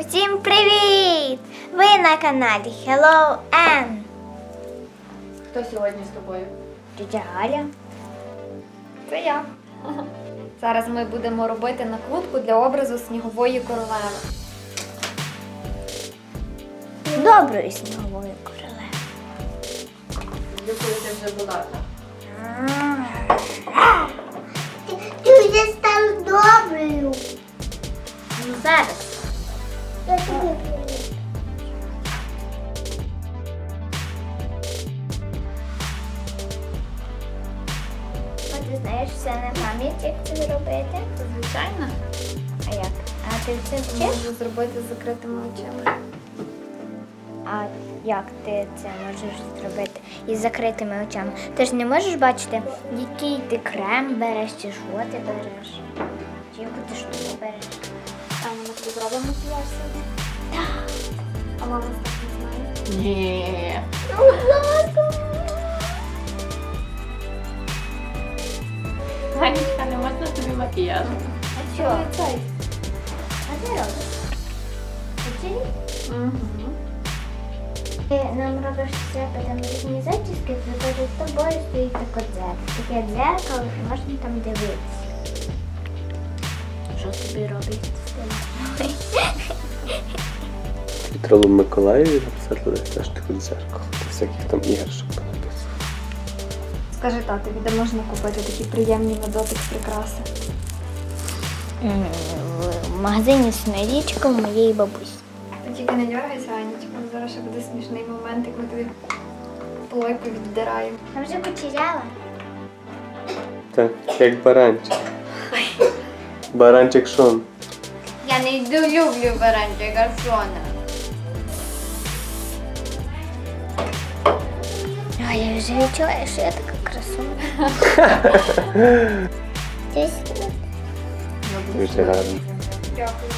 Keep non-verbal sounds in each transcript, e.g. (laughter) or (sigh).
Усім привіт! Ви на каналі Hello Ann. Хто сьогодні з тобою? Тетя Галя. Це я. (laughs) Зараз ми будемо робити накрутку для образу снігової королеви. Доброї снігової королеви. Якою ти вже була? Ти, ти знаєш все на пам'ять, як це зробити? Звичайно. А як? А ти це вчиш? Можу зробити з закритими очима. А як ти це можеш зробити із закритими очами? Ти ж не можеш бачити, який ти крем береш, чи що ти береш, чи яку ти штуку береш. А ми тобі зробимо макіяж сьогодні? А мама так не знає? Ні. Ганечка, можна макіяж. А що? Цей. А ти робиш? Вчитель? Угу. Ти нам робиш це потім різні зачіски, то перед тобою стоїть таке дзеркало. Таке дзеркало, що можна там дивитися. Що тобі робить? Вітролу Миколаєві написати десь теж таку дзеркало. Всяких там іграшок. Скажи татові, де можна купити такі приємні на дотик прикраси? В магазині Смирічка моєї бабусі. Ти тільки не дергайся, Анічка, зараз ще буде смішний момент, як ми тобі плойку віддираємо. Я вже потеряла. Так, як баранчик. Баранчик Шон. Я не люблю баранчик гарсона. А я вже відчуваю, що я така красуня. (laughs) Дуже гарно. Дякую.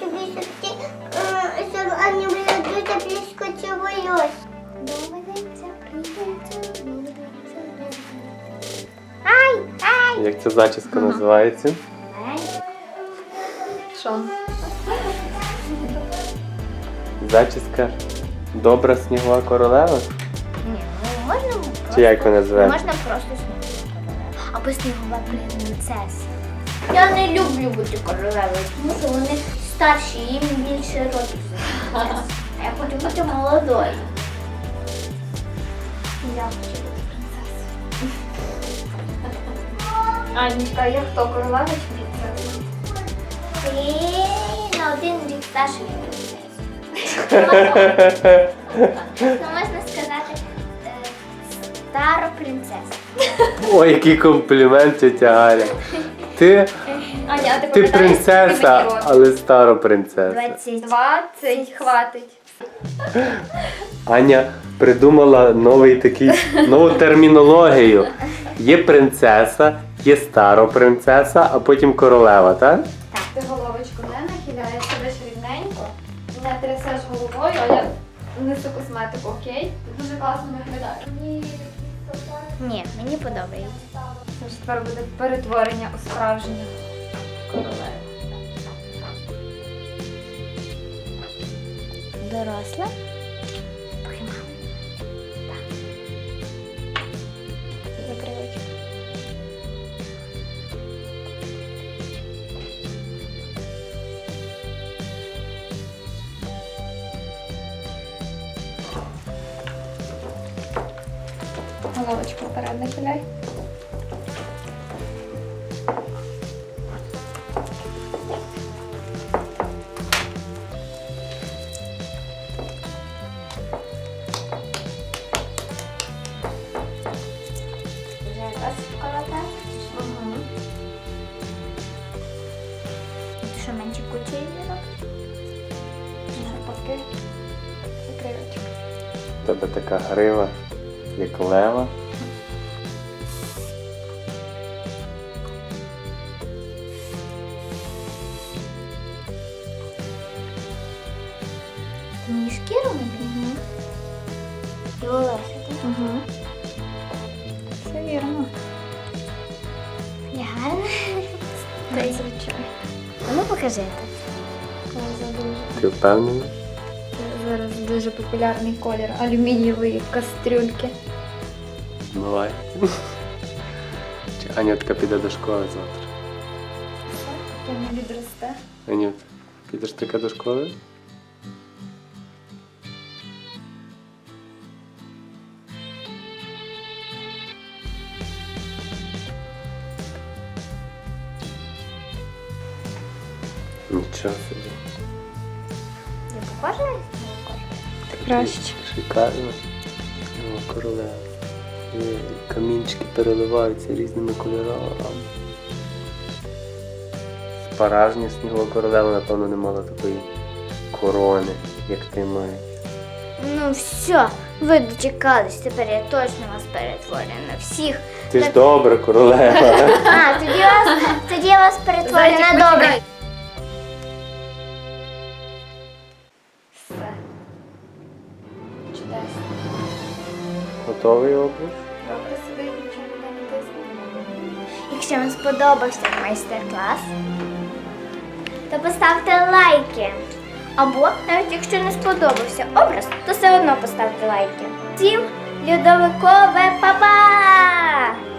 Тобі, е, щоб Аня була дуже близько цілуюсь. Доведеться. Ай, ай! Як ця зачіска називається? Що? Зачіска Добра снігова королева? Чи як вона зветься? Можна просто снігова королева. Або снігова принцеса. Я не люблю бути королевою, тому що вони старші, їм більше років. А я хочу бути молодою. Я хочу бути принцесою. Анічка, я хто королева чи принцеса? Ти на один рік старший (laughs) стара принцеса. Ой, який комплімент, тетя Галя. Ти, Аня, а ти ти пам'ятаєш, скільки принцеса, мені років? але стара принцеса. 20. 20, хватить. Аня придумала новий такий, нову термінологію. Є принцеса, є стара принцеса, а потім королева, так? Ти головочку не нахиляєш себе рівненько, не трясеш головою, а я несу косметику, окей? Дуже класно виглядаєш. Ні, мені подобається. Це ж тепер буде перетворення у справжню королеву. Доросла. Головочку вперед нахиляй. Що менше кучі робиш? Навпаки. Закрий тебе така грива, як лева. Ти мені шкіру не бігне? І волосся, так? Угу. Все вірно. Я гарна. Та й звичайно. А Ну покажи тут. Роза дуже. Ти впевнена? Зараз дуже популярний колір алюмінієвої кастрюльки. Давай. Чи Анютка піде до школи завтра. Поки не відросте. Анют, підеш таке до школи? Нічого собі. Я похожа? Краще. Шикарно. О, королева. Є, Камінчики переливаються різними кольорами. Справжня снігова королева, напевно, не мала такої корони, як ти маєш. Ну все, ви дочекались, тепер я точно вас перетворю на всіх. Ти ж добра королева. (laughs) А, тоді вас, тоді я вас перетворю на добре. Чудесно. Готовий образ? Добре себе нічого не тисне. Якщо вам сподобався майстер-клас, то поставте лайки. Або навіть якщо не сподобався образ, то все одно поставте лайки. Всім Людовикове па-па!